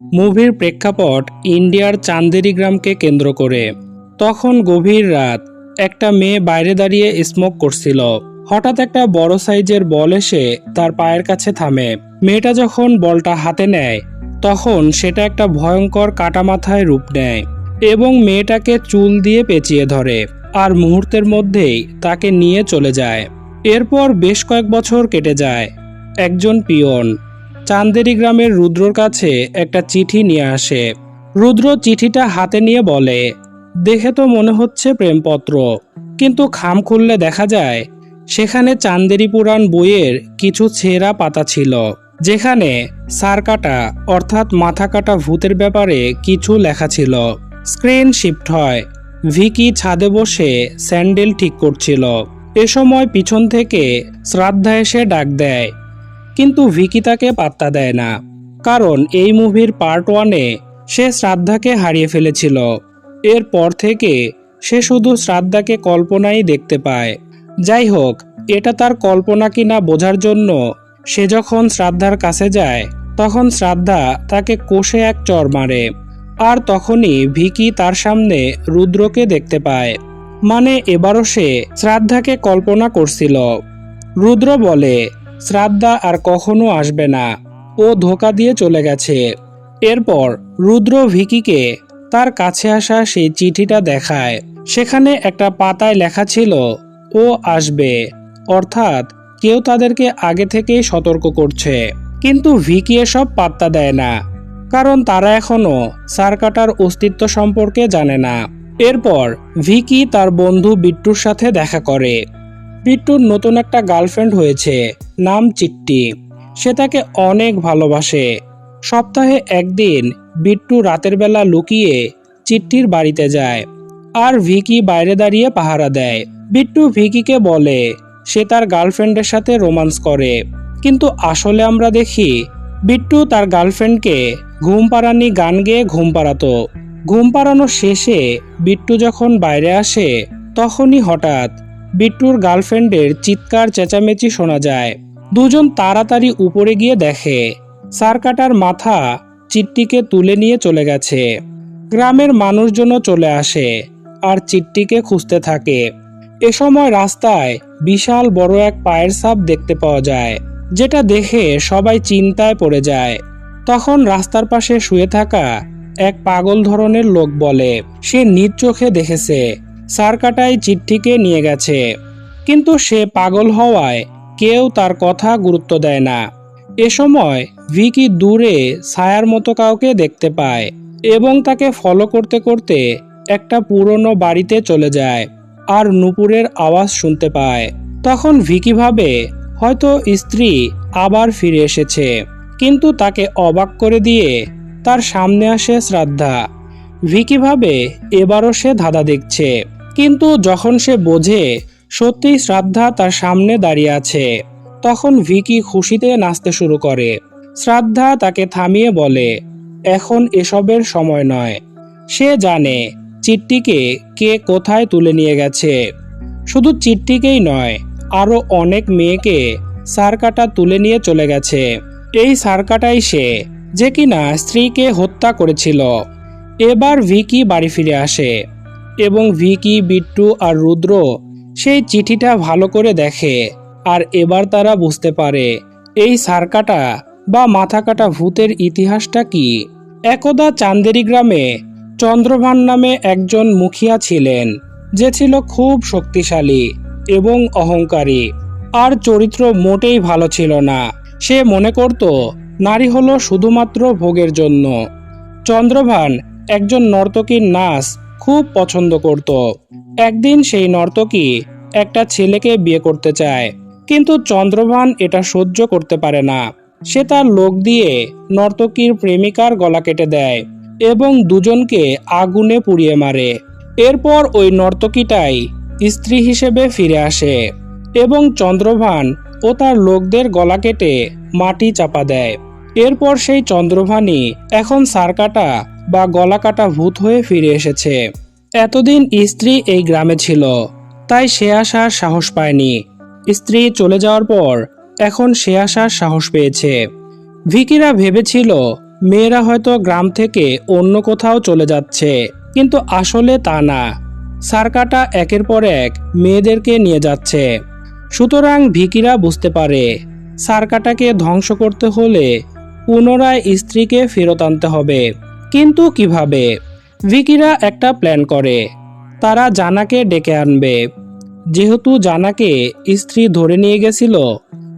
মুভির প্রেক্ষাপট ইন্ডিয়ার চান্দেরি গ্রামকে কেন্দ্র করে। তখন গভীর রাত, একটা মেয়ে বাইরে দাঁড়িয়ে স্মোক করছিল। হঠাৎ একটা বড় সাইজের বল এসে তার পায়ের কাছে থামে। মেয়েটা যখন বলটা হাতে নেয়, তখন সেটা একটা ভয়ঙ্কর কাটা মাথায় রূপ নেয় এবং মেয়েটাকে চুল দিয়ে পেঁচিয়ে ধরে আর মুহূর্তের মধ্যেই তাকে নিয়ে চলে যায়। এরপর বেশ কয়েক বছর কেটে যায়। একজন পিয়ন। চান্দেরি গ্রামের রুদ্রর কাছে একটা চিঠি নিয়ে আসে। রুদ্র চিঠিটা হাতে নিয়ে বলে, দেখে তো মনে হচ্ছে প্রেমপত্র। কিন্তু খাম খুললে দেখা যায়, সেখানে চান্দেরি পুরাণ বইয়ের কিছু ছেঁড়া পাতা ছিল, যেখানে সার কাটা, অর্থাৎ মাথা কাটা ভূতের ব্যাপারে কিছু লেখা ছিল। স্ক্রিন শিফট হয়, ভিকি ছাদে বসে স্যান্ডেল ঠিক করছিল। এ সময় পিছন থেকে শ্রাদ্ধা এসে ডাক দেয় কিন্তু ভিকি তাকে পাত্তা দেয় না। কারণ এই মুভির পার্ট ওয়ানে সে শ্রাদ্ধাকে হারিয়ে ফেলেছিল। এরপর থেকে সে শুধু শ্রাদ্ধাকে কল্পনাই দেখতে পায়। যাই হোক, এটা তার কল্পনা কিনা বোঝার জন্য সে যখন শ্রাদ্ধার কাছে যায়, তখন শ্রাদ্ধা তাকে কোষে এক চর মারে। আর তখনই ভিকি তার সামনে রুদ্রকে দেখতে পায়। মানে এবারও সে শ্রাদ্ধাকে কল্পনা করছিল। রুদ্র বলে শ্রাদ্ধা আর কখনো আসবে না। ও ধোকা দিয়ে চলে গেছে। এরপর রুদ্র ভিকিকে তার কাছে আসা সেই চিঠিটা দেখায়। সেখানে একটা পাতায় লেখা ছিল, ও আসবে। অর্থাৎ কেউ তাদেরকে আগে থেকেই সতর্ক করছে। কিন্তু ভিকি এসব পাত্তা দেয় না, কারণ তারা এখনও সারকাটার অস্তিত্ব সম্পর্কে জানে না। এরপর ভিকি তার বন্ধু বিট্টুর সাথে দেখা করে। বিট্টুর নতুন একটা গার্লফ্রেন্ড হয়েছে, নাম চিট্টি। সে তাকে অনেক ভালোবাসে। সপ্তাহে একদিন বিট্টু রাতের বেলা লুকিয়ে চিট্টির বাড়িতে যায় আর ভিকি বাইরে দাঁড়িয়ে পাহারা দেয়। বিট্টু ভিকিকে বলে, সে তার গার্লফ্রেন্ডের সাথে রোমান্স করে। কিন্তু আসলে আমরা দেখি বিট্টু তার গার্লফ্রেন্ডকে ঘুম পাড়ানি গান গেয়ে ঘুম পাড়াতো। ঘুম পাড়ানো শেষে বিট্টু যখন বাইরে আসে, তখনই হঠাৎ বিট্টুর গার্লফ্রেন্ডের চিৎকার চেঁচামেচি শোনা যায়। দুজন তাড়াতাড়ি উপরে গিয়ে দেখে সারকাটার মাথা চিট্টিকে তুলে নিয়ে চলে গেছে। গ্রামের মানুষজনও চলে আসে আর চিট্টিকে খুঁজতে থাকে। এ সময় রাস্তায় বিশাল বড় এক পায়ের সাপ দেখতে পাওয়া যায়, যেটা দেখে সবাই চিন্তায় পড়ে যায়। তখন রাস্তার পাশে শুয়ে থাকা এক পাগল ধরনের লোক বলে, সে নিজ চোখে দেখেছে সারকাটাই চিঠিকে নিয়ে গেছে। কিন্তু সে পাগল হওয়ায় কেউ তার কথা গুরুত্ব দেয় না। এ সময় ভিকি দূরে ছায়ার মতো কাউকে দেখতে পায় এবং তাকে ফলো করতে করতে একটা পুরনো বাড়িতে চলে যায় আর নুপুরের আওয়াজ শুনতে পায়। তখন ভিকি ভাবে, হয়তো স্ত্রী আবার ফিরে এসেছে। কিন্তু তাকে অবাক করে দিয়ে তার সামনে আসে শ্রাদ্ধা। ভিকি ভাবে, এবারও সে ধাঁধা দেখছে। কিন্তু যখন সে বোঝে সত্যিই শ্রাদ্ধা তার সামনে দাঁড়িয়ে আছে, তখন ভিকি খুশিতে নাচতে শুরু করে। শ্রাদ্ধা তাকে থামিয়ে বলে, এখন এসবের সময় নয়। সে জানে চিট্টিকে কে কোথায় তুলে নিয়ে গেছে। শুধু চিট্টিকেই নয় আরও অনেক মেয়েকে সারকাটা তুলে নিয়ে চলে গেছে। এই সারকাটাই সে যে কিনা স্ত্রীকে হত্যা করেছিল। এবার ভিকি বাড়ি ফিরে আসে। এবং ভিকি, বিট্টু আর রুদ্র সেই চিঠিটা ভালো করে দেখে আর এবার তারা বুঝতে পারে, এই সারকাটা বা মাথা কাটা ভূতের ইতিহাসটা কি? একদা চান্দেরি গ্রামে চন্দ্রভান নামে একজন মুখিয়া ছিলেন, যে ছিল খুব শক্তিশালী এবং অহংকারী, আর চরিত্র মোটেই ভালো ছিল না। সে মনে করত, নারী হলো শুধুমাত্র ভোগের জন্য। চন্দ্রভান একজন নর্তকীর নাচ খুব পছন্দ করত। একদিন সেই নর্তকী একটা ছেলেকে বিয়ে করতে চায়, কিন্তু চন্দ্রভান এটা সহ্য করতে পারে না। সে তার লোক দিয়ে নর্তকীর প্রেমিকার গলা কেটে দেয় এবং দুজনকে আগুনে পুড়িয়ে মারে। এরপর ওই নর্তকীটাই স্ত্রী হিসেবে ফিরে আসে এবং চন্দ্রভান ও তার লোকদের গলা কেটে মাটি চাপা দেয়। এরপর সেই চন্দ্রভানই এখন সারকাটা বা গলা কাটা ভূত হয়ে ফিরে এসেছে। এতদিন স্ত্রী এই গ্রামে ছিল, তাই সে আসার সাহস পায়নি। স্ত্রী চলে যাওয়ার পর এখন সে আসার সাহস পেয়েছে। ভিকিরা ভেবেছিল, মেয়েরা হয়তো গ্রাম থেকে অন্য কোথাও চলে যাচ্ছে, কিন্তু আসলে তা না। সার্কাটা একের পর এক মেয়েদেরকে নিয়ে যাচ্ছে। সুতরাং ভিকিরা বুঝতে পারে, সার্কাটাকে ধ্বংস করতে হলে পুনরায় স্ত্রীকে ফেরত আনতে হবে। কিন্তু কীভাবে? ভিকিরা একটা প্ল্যান করে। তারা জানাকে ডেকে আনবে। যেহেতু জানাকে স্ত্রী ধরে নিয়ে গেছিল,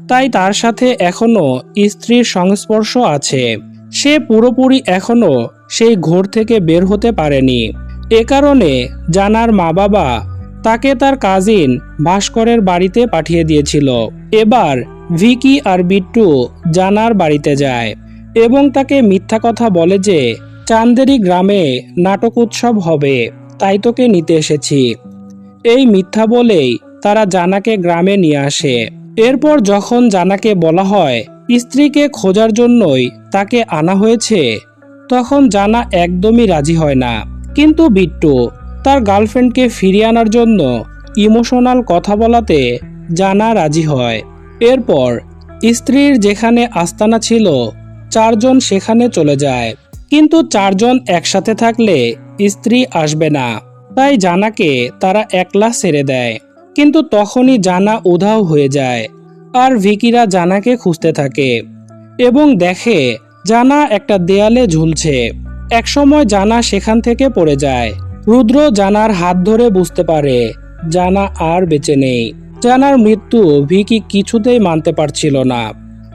তাই তার সাথে এখনও স্ত্রীর সংস্পর্শ আছে। সে পুরোপুরি এখনও সেই ঘোর থেকে বের হতে পারেনি। এ কারণে জানার মা বাবা তাকে তার কাজিন ভাস্করের বাড়িতে পাঠিয়ে দিয়েছিল। এবার ভিকি আর বিট্টু জানার বাড়িতে যায়। এবং তাকে মিথ্যা কথা বলে যে, চান্দেরি গ্রামে নাটক উৎসব হবে, তাই তোকে নিতে এসেছি। এই মিথ্যা বলেই তারা জানাকে গ্রামে নিয়ে আসে। এরপর যখন জানাকে বলা হয়, স্ত্রীকে খোঁজার জন্যই তাকে আনা হয়েছে, তখন জানা একদমই রাজি হয় না। কিন্তু বিট্টু তার গার্লফ্রেন্ডকে ফিরিয়ে আনার জন্য ইমোশনাল কথা বলাতে জানা রাজি হয়। এরপর স্ত্রীর যেখানে আস্তানা ছিল চারজন সেখানে চলে যায়। কিন্তু চারজন একসাথে থাকলে স্ত্রী আসবে না। তাই জানাকে তারা একলা ছেড়ে দেয়। কিন্তু তখনই জানা উধাও হয়ে যায়। আর ভিকিরা জানাকে খুঁজতে থাকে এবং দেখে জানা একটা দেয়ালে ঝুলছে। একসময় জানা সেখান থেকে পড়ে যায়। রুদ্র জানার হাত ধরে বুঝতে পারে, জানা আর বেঁচে নেই। জানার মৃত্যু ভিকি কিছুতেই মানতে পারছিল না।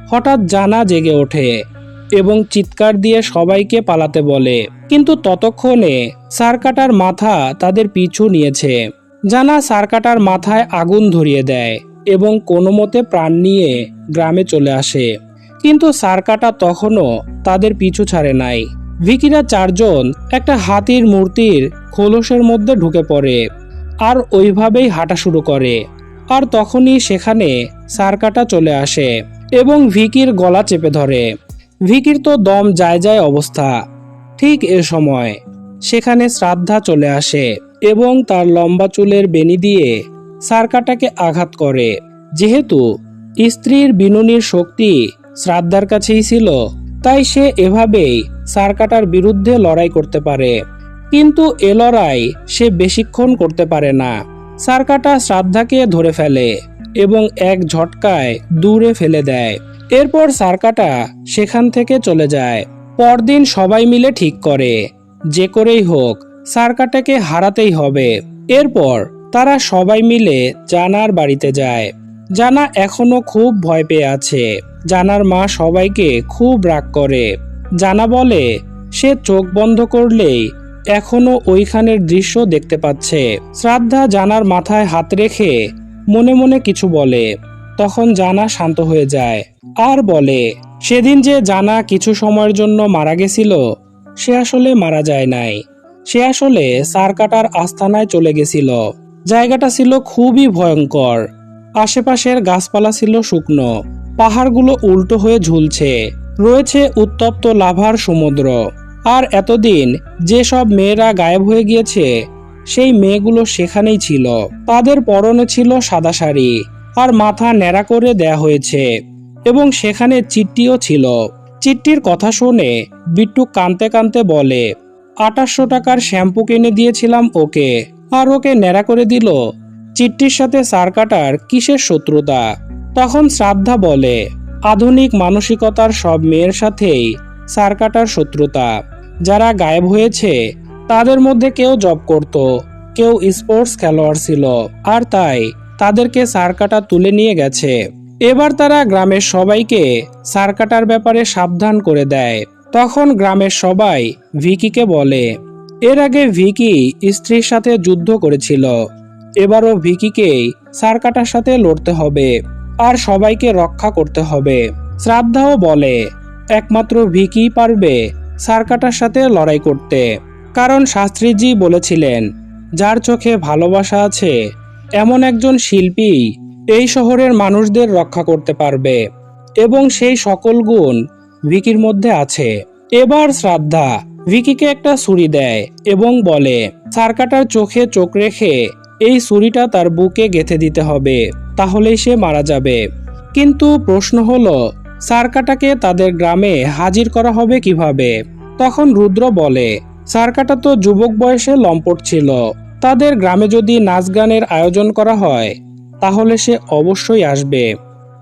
হঠাৎ জানা জেগে ওঠে এবং চিৎকার দিয়ে সবাইকে পালাতে বলে। কিন্তু ততক্ষণে সারকাটার মাথা তাদের পিছু নিয়েছে। জানা সারকাটার মাথায় আগুন ধরিয়ে দেয় এবং কোনো মতে প্রাণ নিয়ে গ্রামে চলে আসে। কিন্তু সারকাটা তখনও তাদের পিছু ছাড়ে নাই। ভিকিরা চারজন একটা হাতির মূর্তির খোলসের মধ্যে ঢুকে পড়ে আর ওইভাবেই হাঁটা শুরু করে। আর তখনই সেখানে সারকাটা চলে আসে এবং ভিকির গলা চেপে ধরে। ভিকির তো দম যায় যায় অবস্থা। ঠিক এ সময় সেখানে শ্রাদ্ধা চলে আসে এবং তার লম্বা চুলের বেনি দিয়ে সারকাটাকে আঘাত করে। যেহেতু স্ত্রীর বিনুনির শক্তি শ্রাদ্ধার কাছেই ছিল, তাই সে এভাবেই সারকাটার বিরুদ্ধে লড়াই করতে পারে। কিন্তু এ লড়াই সে বেশিক্ষণ করতে পারে না। সারকাটা শ্রাদ্ধাকে ধরে ফেলে এবং এক ঝটকায় দূরে ফেলে দেয়। এরপর সারকাটা সেখান থেকে চলে যায়। পরদিন সবাই মিলে ঠিক করে। যে করেই হোক, সারকাটাকে হারাতেই হবে। এরপর তারা সবাই মিলে জানার বাড়িতে যায়। জানা এখনও খুব ভয় পেয়ে আছে। জানার মা সবাইকে খুব রাগ করে। জানা বলে, সে চোখ বন্ধ করলেই এখনও ওইখানের দৃশ্য দেখতে পাচ্ছে। শ্রাদ্ধা জানার মাথায় হাত রেখে মনে মনে কিছু বলে। তখন জানা শান্ত হয়ে যায়। আর বলে? সেদিন যে জানা কিছু সময়ের জন্য মারা গেছিল, সে আসলে মারা যায় নাই। সে আসলে সারকাটার আস্থানায় চলে গেছিল। জায়গাটা ছিল খুবই ভয়ঙ্কর। আশেপাশের গাছপালা ছিল শুকনো। পাহাড়গুলো উল্টো হয়ে ঝুলছে। রয়েছে উত্তপ্ত লাভার সমুদ্র। আর এতদিন যেসব মেয়েরা গায়েব হয়ে গিয়েছে, সেই মেয়েগুলো সেখানেই ছিল। তাদের পরনে ছিল সাদা শাড়ি। আর মাথা ন্যাড়া করে দেয়া হয়েছে। এবং সেখানে চিট্টিও ছিল। চিট্টির কথা শুনে বিট্টু কানতে কানতে বলে আঠাশশো টাকার শ্যাম্পু কিনে দিয়েছিলাম ওকে, আর ওকে ন্যাড়া করে দিল। চিট্টির সাথে সারকাটার কিসের শত্রুতা? তখন শ্রাদ্ধা বলে, আধুনিক মানসিকতার সব মেয়ের সাথেই সারকাটার শত্রুতা। যারা গায়েব হয়েছে, তাদের মধ্যে কেউ জব করত, কেউ স্পোর্টস খেলোয়াড় ছিল, আর তাই তাদেরকে সারকাটা তুলে নিয়ে গেছে। এবার তারা গ্রামের সবাইকে সারকাটার ব্যাপারে সাবধান করে দেয়। তখন গ্রামের সবাই ভিকিকে বলে, এর আগে ভিকি স্ত্রীর সাথে যুদ্ধ করেছিল। এবারও ভিকিকেই সারকাটার সাথে লড়তে হবে আর সবাইকে রক্ষা করতে হবে। শ্রাদ্ধাও বলে, একমাত্র ভিকি পারবে সারকাটার সাথে লড়াই করতে। কারণ শাস্ত্রীজি বলেছিলেন, যার চোখে ভালোবাসা আছে, এমন একজন শিল্পী এই শহরের মানুষদের রক্ষা করতে পারবে। এবং সেই সকল গুণ ভিকির মধ্যে আছে। এবার শ্রাদ্ধা। ভিকিকে একটা ছুরি দেয় এবং বলে, সারকাটার চোখে চোখ রেখে এই ছুরিটা তার বুকে গেঁথে দিতে হবে, তাহলেই সে মারা যাবে। কিন্তু প্রশ্ন হলো, সার্কাটাকে তাদের গ্রামে হাজির করা হবে কীভাবে? তখন রুদ্র বলে, সার্কাটা তো যুবক বয়সে লম্পট ছিল। তাদের গ্রামে যদি নাচ গানের আয়োজন করা হয় তাহলে সে অবশ্যই আসবে।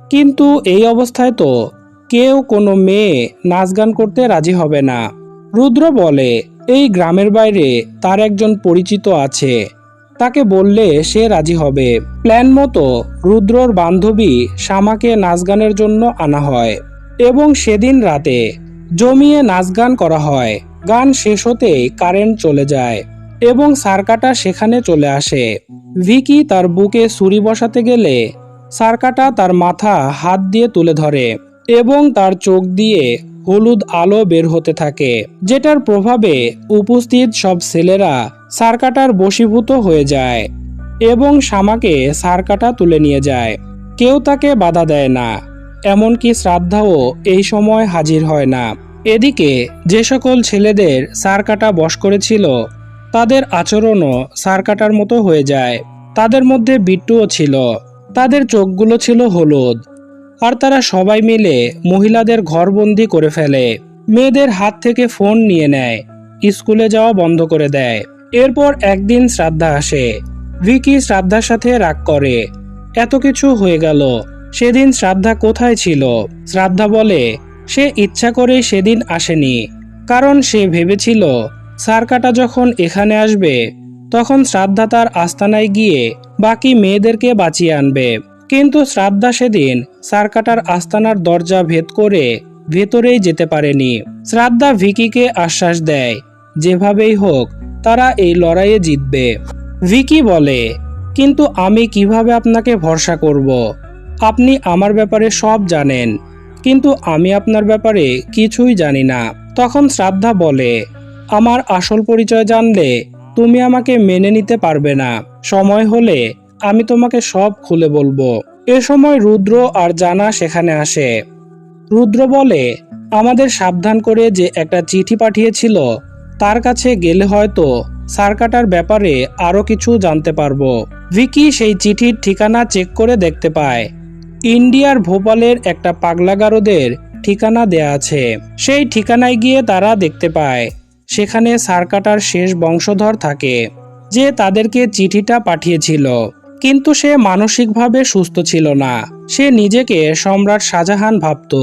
কিন্তু এই অবস্থায় তো কেউ কোনো মেয়ে নাচ গান করতে রাজি হবে না। রুদ্র বলে, এই গ্রামের বাইরে তার একজন পরিচিত আছে। তাকে বললে সে রাজি হবে। প্ল্যান মতো রুদ্রর বান্ধবী শ্যামাকে নাচ গানের জন্য আনা হয় এবং সেদিন রাতে জমিয়ে নাচ গান করা হয়। গান শেষ হতেই কারেন্ট চলে যায়। এবং সার্কাটা সেখানে চলে আসে। ভিকি তার বুকে ছুরি বসাতে গেলে সার্কাটা তার মাথা হাত দিয়ে তুলে ধরে এবং তার চোখ দিয়ে হলুদ আলো বের হতে থাকে, যেটার প্রভাবে উপস্থিত সব ছেলেরা সার্কাটার বশীভূত হয়ে যায় এবং শামাকে সার্কাটা তুলে নিয়ে যায়। কেউ তাকে বাধা দেয় না, এমনকি শ্রাদ্ধাও এই সময় হাজির হয় না। এদিকে যে সকল ছেলেদের সার্কাটা বশ করেছিল তাদের আচরণও সারকাটার মতো হয়ে যায়। তাদের মধ্যে বিট্টুও ছিল। তাদের চোখগুলো ছিল হলুদ। আর তারা সবাই মিলে মহিলাদের ঘরবন্দি করে ফেলে। মেয়েদের হাত থেকে ফোন নিয়ে নেয়। স্কুলে যাওয়া বন্ধ করে দেয়। এরপর একদিন শ্রাদ্ধা আসে। ভিকি শ্রাদ্ধার সাথে রাগ করে। এত কিছু হয়ে গেল। সেদিন শ্রাদ্ধা কোথায় ছিল? শ্রাদ্ধা বলে, সে ইচ্ছা করেই সেদিন আসেনি। কারণ সে ভেবেছিল সারকাটা যখন এখানে আসবে, তখন শ্রাদ্ধা তার আস্তানায় গিয়ে বাকি মেয়েদেরকে বাঁচিয়ে আনবে। কিন্তু শ্রাদ্ধা সেদিন সারকাটার আস্তানার দরজা ভেদ করে ভেতরেই যেতে পারেনি। শ্রাদ্ধা ভিকিকে আশ্বাস দেয়, যেভাবেই হোক, তারা এই লড়াইয়ে জিতবে। ভিকি বলে, কিন্তু আমি কীভাবে আপনাকে ভরসা করব? আপনি আমার ব্যাপারে সব জানেন, কিন্তু আমি আপনার ব্যাপারে কিছুই জানি না। তখন শ্রাদ্ধা বলে আমার আসল পরিচয় জানলে তুমি আমাকে মেনে নিতে পারবে না। সময় হলে আমি তোমাকে সব খুলে বলব। এ সময় রুদ্র আর জানা সেখানে আসে। রুদ্র বলে, আমাদের সাবধান করে যে একটা চিঠি পাঠিয়েছিল, তার কাছে গেলে হয়তো সার্কাটার ব্যাপারে আরও কিছু জানতে পারব। ভিকি সেই চিঠির ঠিকানা চেক করে দেখতে পায়। ইন্ডিয়ার ভোপালের একটা পাগলাগারোদের ঠিকানা দেয়া আছে। সেই ঠিকানায় গিয়ে তারা দেখতে পায়। সেখানে সার্কাটার শেষ বংশধর থাকে, যে তাদেরকে চিঠিটা পাঠিয়েছিল। কিন্তু সে মানসিকভাবে সুস্থ ছিল না। সে নিজেকে সম্রাট শাহজাহান ভাবত।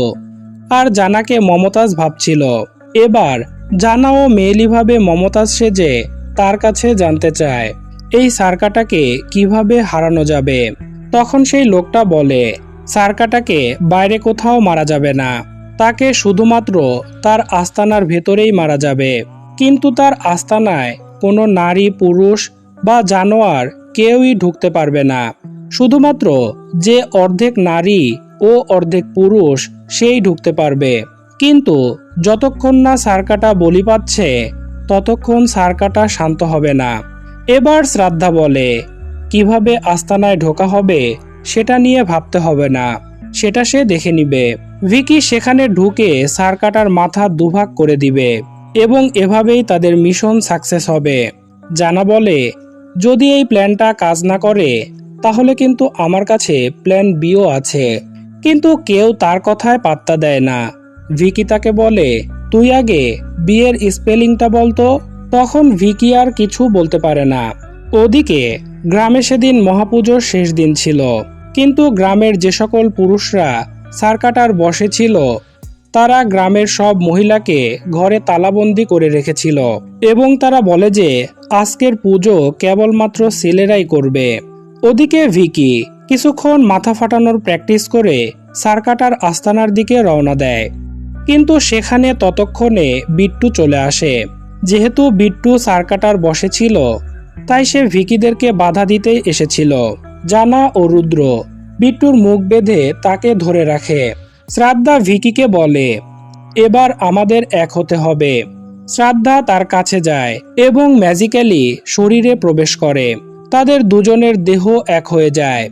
আর জানাকে মমতাজ ভাবছিল। এবার জানাও মেয়েলিভাবে মমতাজ সেজে তার কাছে জানতে চায়, এই সার্কাটাকে কীভাবে হারানো যাবে? তখন সেই লোকটা বলে, সার্কাটাকে বাইরে কোথাও মারা যাবে না। তাকে শুধুমাত্র তার আস্তানার ভেতরেই মারা যাবে। কিন্তু তার আস্তানায় কোনো নারী, পুরুষ বা জানোয়ার কেউই ঢুকতে পারবে না। শুধুমাত্র যে অর্ধেক নারী ও অর্ধেক পুরুষ সেই ঢুকতে পারবে। কিন্তু যতক্ষণ না সার্কাটা বলি পাচ্ছে, ততক্ষণ সার্কাটা শান্ত হবে না। এবার শ্রাদ্ধা বলে, কীভাবে আস্তানায় ঢোকা হবে সেটা নিয়ে ভাবতে হবে না। সেটা সে দেখে নিবে। ভিকি সেখানে ঢুকে সার্কাটার মাথা দুভাগ করে দিবে এবং এভাবেই তাদের মিশন সাকসেস হবে। জানা বলে, যদি এই প্ল্যানটা কাজ না করে, তাহলে কিন্তু আমার কাছে প্ল্যান বিও আছে। কিন্তু কেউ তার কথায় পাত্তা দেয় না। ভিকি তাকে বলে, তুই আগে বিয়ের স্পেলিংটা বলতো তখন ভিকি আর কিছু বলতে পারে না। ওদিকে গ্রামে সেদিন মহাপুজোর শেষ দিন ছিল। কিন্তু গ্রামের যে সকল পুরুষরা সার্কাটার বসে ছিল। তারা গ্রামের সব মহিলাকে ঘরে তালাবন্দি করে রেখেছিল এবং তারা বলে যে, আজকের পুজো কেবলমাত্র ছেলেরাই করবে। ওদিকে ভিকি কিছুক্ষণ মাথা ফাটানোর প্র্যাকটিস করে সার্কাটার আস্তানার দিকে রওনা দেয়। কিন্তু সেখানে ততক্ষণে বিট্টু চলে আসে। যেহেতু বিট্টু সার্কাটার বসে ছিল, তাই সে ভিকিদেরকে বাধা দিতে এসেছিল। জানা ও রুদ্র বিট্টুর মুখ বেঁধে তাকে ধরে রাখে। শ্রাদ্ধা ভিকিকে বলে, এবার আমাদের এক হতে হবে। শ্রাদ্ধা তার কাছে যায় এবং ম্যাজিক্যালি শরীরে প্রবেশ করে। তাদের দুজনের দেহ এক হয়ে যায়।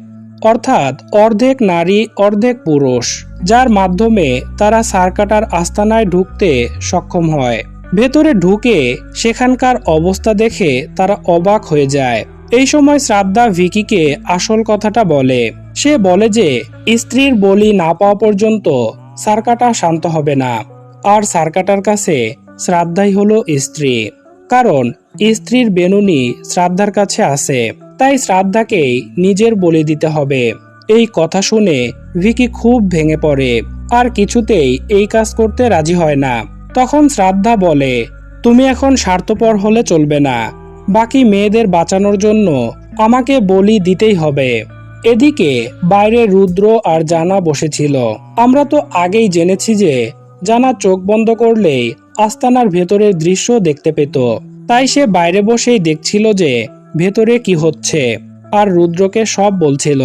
অর্থাৎ অর্ধেক নারী, অর্ধেক পুরুষ, যার মাধ্যমে তারা সার্কাটার আস্তানায় ঢুকতে সক্ষম হয়। ভেতরে ঢুকে সেখানকার অবস্থা দেখে তারা অবাক হয়ে যায়। এই সময় শ্রাদ্ধা ভিকিকে আসল কথাটা বলে সে বলে যে, স্ত্রীর বলি না পাওয়া পর্যন্ত সার্কাটা শান্ত হবে না। আর সার্কাটার কাছে শ্রাদ্ধাই হলো স্ত্রী। কারণ স্ত্রীর বেনুনি শ্রাদ্ধার কাছে আছে, তাই শ্রাদ্ধাকেই নিজের বলি দিতে হবে। এই কথা শুনে ভিকি খুব ভেঙে পড়ে, আর কিছুতেই এই কাজ করতে রাজি হয় না। তখন শ্রাদ্ধা বলে, তুমি এখন স্বার্থপর হলে চলবে না। বাকি মেয়েদের বাঁচানোর জন্য আমাকে বলি দিতেই হবে। এদিকে বাইরে রুদ্র আর জানা বসেছিল। আমরা তো আগেই জেনেছি যে জানা চোখ বন্ধ করলেই আস্তানার ভেতরের দৃশ্য দেখতে পেত। তাই সে বাইরে বসেই দেখছিল যে ভেতরে কি হচ্ছে। আর রুদ্রকে সব বলছিল,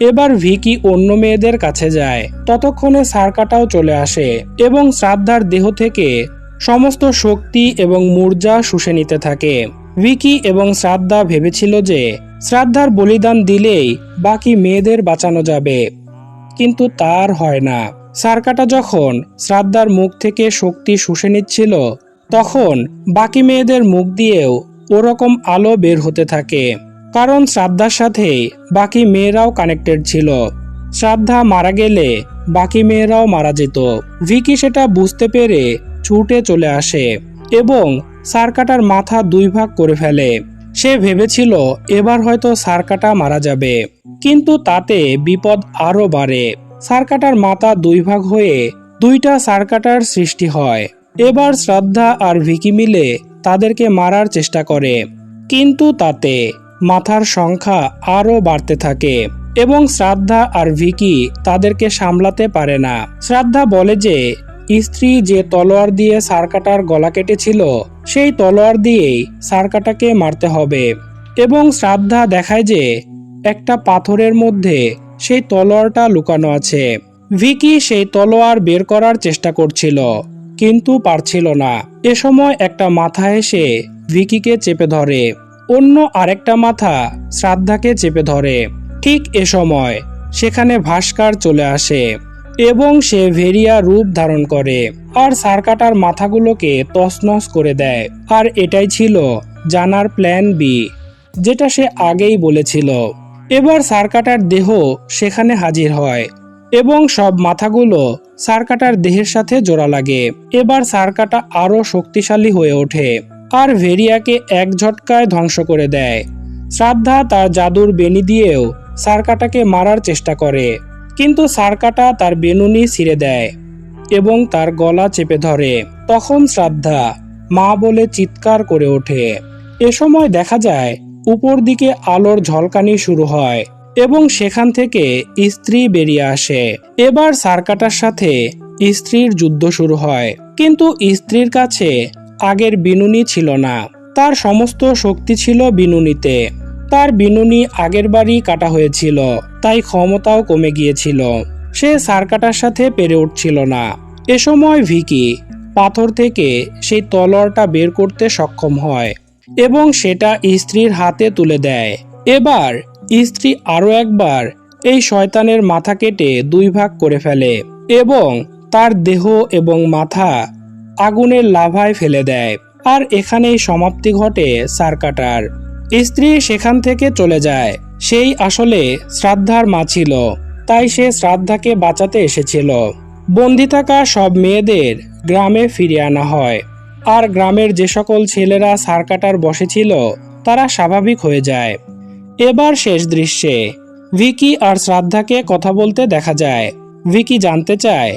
এবার ভিকি অন্য মেয়েদের কাছে যায়। ততক্ষণে সার্কাটাও চলে আসে এবং শ্রাদ্ধার দেহ থেকে সমস্ত শক্তি এবং মূর্জা শুষে নিতে থাকে। ভিকি এবং শ্রাদ্ধা ভেবেছিল যে শ্রাদ্ধার বলিদান দিলেই বাকি মেয়েদের বাঁচানো যাবে। কিন্তু তার হয় না। সার্কাটা যখন শ্রাদ্ধার মুখ থেকে শক্তি শুষে নিচ্ছিল, তখন বাকি মেয়েদের মুখ দিয়েও ওরকম আলো বের হতে থাকে। কারণ শ্রাদ্ধার সাথে বাকি মেয়েরাও কানেক্টেড ছিল। শ্রাদ্ধা মারা গেলে বাকি মেয়েরাও মারা যেত। ভিকি সেটা বুঝতে পেরে ছুটে চলে আসে এবং সার্কাটার মাথা দুই ভাগ করে ফেলে। সে ভেবেছিল, এবার হয়তো সার্কাটা মারা যাবে। কিন্তু তাতে বিপদ আরও বাড়ে। সার্কাটার মাথা দুই ভাগ হয়ে দুইটা সার্কাটার সৃষ্টি হয়। এবার শ্রদ্ধা আর ভিকি মিলে তাদেরকে মারার চেষ্টা করে। কিন্তু তাতে মাথার সংখ্যা আরও বাড়তে থাকে এবং শ্রাদ্ধা আর ভিকি তাদেরকে সামলাতে পারে না। শ্রাদ্ধা বলে যে স্ত্রী যে তলোয়ার দিয়ে সারকাটার গলা কেটেছিল, সেই তলোয়ার দিয়েই সারকাটাকে মারতে হবে এবং শ্রাদ্ধা দেখায় যে একটা পাথরের মধ্যে সেই তলোয়ারটা লুকানো আছে। ভিকি সেই তলোয়ার বের করার চেষ্টা করছিল, কিন্তু পারছিল না। এ সময় একটা মাথা এসে ভিকিকে চেপে ধরে, অন্য আরেকটা মাথা শ্রাদ্ধাকে চেপে ধরে। ঠিক এ সময় সেখানে ভাস্কর চলে আসে। এবং সে ভেরিয়া রূপ ধারণ করে, আর সারকাটার মাথাগুলোকে তছনছ করে দেয়। আর এটাই ছিল জানার প্ল্যান বি, যেটা সে আগেই বলেছিল। এবার সারকাটার দেহ সেখানে হাজির হয়, এবং সব মাথাগুলো সারকাটার দেহের সাথে জোড়া লাগে। এবার সারকাটা আরও শক্তিশালী হয়ে ওঠে, আর ভেরিয়াকে এক ঝটকায় ধ্বংস করে দেয়। শ্রাদ্ধা তার জাদুর বেনি দিয়েও সারকাটাকে মারার চেষ্টা করে। কিন্তু সারকাটা তার বেনুনি ছিঁড়ে দেয় এবং তার গলা চেপে ধরে। তখন শ্রাদ্ধা মা বলে চিৎকার করে ওঠে। এ সময় দেখা যায়, উপর দিকে আলোর ঝলকানি শুরু হয় এবং সেখান থেকে স্ত্রী বেরিয়ে আসে। এবার সারকাটার সাথে স্ত্রীর যুদ্ধ শুরু হয়। কিন্তু স্ত্রীর কাছে আগের বিনুনি ছিল না। তার সমস্ত শক্তি ছিল বিনুনিতে। তার বিনুনি আগের বারই কাটা হয়েছিল, তাই ক্ষমতাও কমে গিয়েছিল। সে সারকাটার সাথে পেরে উঠছিল না। এ সময় ভিকি পাথর থেকে সেই তলোয়ারটা বের করতে সক্ষম হয় এবং সেটা স্ত্রীর হাতে তুলে দেয়। এবার স্ত্রী আরও একবার এই শয়তানের মাথা কেটে দুই ভাগ করে ফেলে এবং তার দেহ এবং মাথা আগুনের লাভায় ফেলে দেয়। আর এখানেই সমাপ্তি ঘটে সারকাটার স্ত্রী সেখান থেকে চলে যায়। সেই আসলে শ্রাদ্ধার মা ছিল, তাই সে শ্রাদ্ধাকে বাঁচাতে এসেছিল। বন্দি থাকা সব মেয়েদের গ্রামে ফিরিয়ে আনা হয়। আর গ্রামের যে সকল ছেলেরা সারকাটার বসেছিল তারা স্বাভাবিক হয়ে যায়। এবার শেষ দৃশ্যে ভিকি আর শ্রাদ্ধাকে কথা বলতে দেখা যায়। ভিকি জানতে চায়,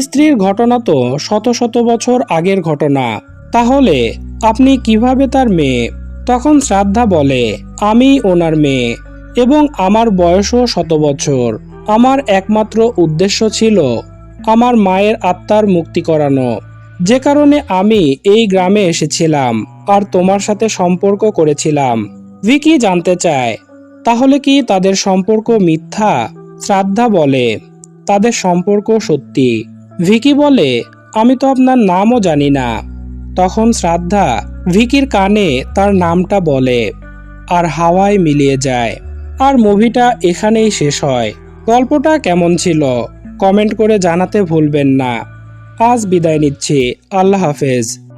স্ত্রীর ঘটনা তো শত শত বছর আগের ঘটনা। তাহলে আপনি কীভাবে তার মেয়ে তখন শ্রাদ্ধা বলে, আমি ওনার মেয়ে এবং আমার বয়সও শত বছর। আমার একমাত্র উদ্দেশ্য ছিল আমার মায়ের আত্মার মুক্তি করানো। যে কারণে আমি এই গ্রামে এসেছিলাম আর তোমার সাথে সম্পর্ক করেছিলাম। ভিকি জানতে চায়, তাহলে কি তাদের সম্পর্ক মিথ্যা? শ্রাদ্ধা বলে, তাদের সম্পর্ক সত্যি। ভিকি বলে, আমি তো আপনার নামও জানি না। তখন শ্রাদ্ধা ভিকির কানে তার নামটা বলে আর হাওয়ায় মিলিয়ে যায়। আর মুভিটা এখানেই শেষ হয়। গল্পটা কেমন ছিল কমেন্ট করে জানাতে ভুলবেন না। আজ বিদায় নিচ্ছি। আল্লাহ হাফেজ।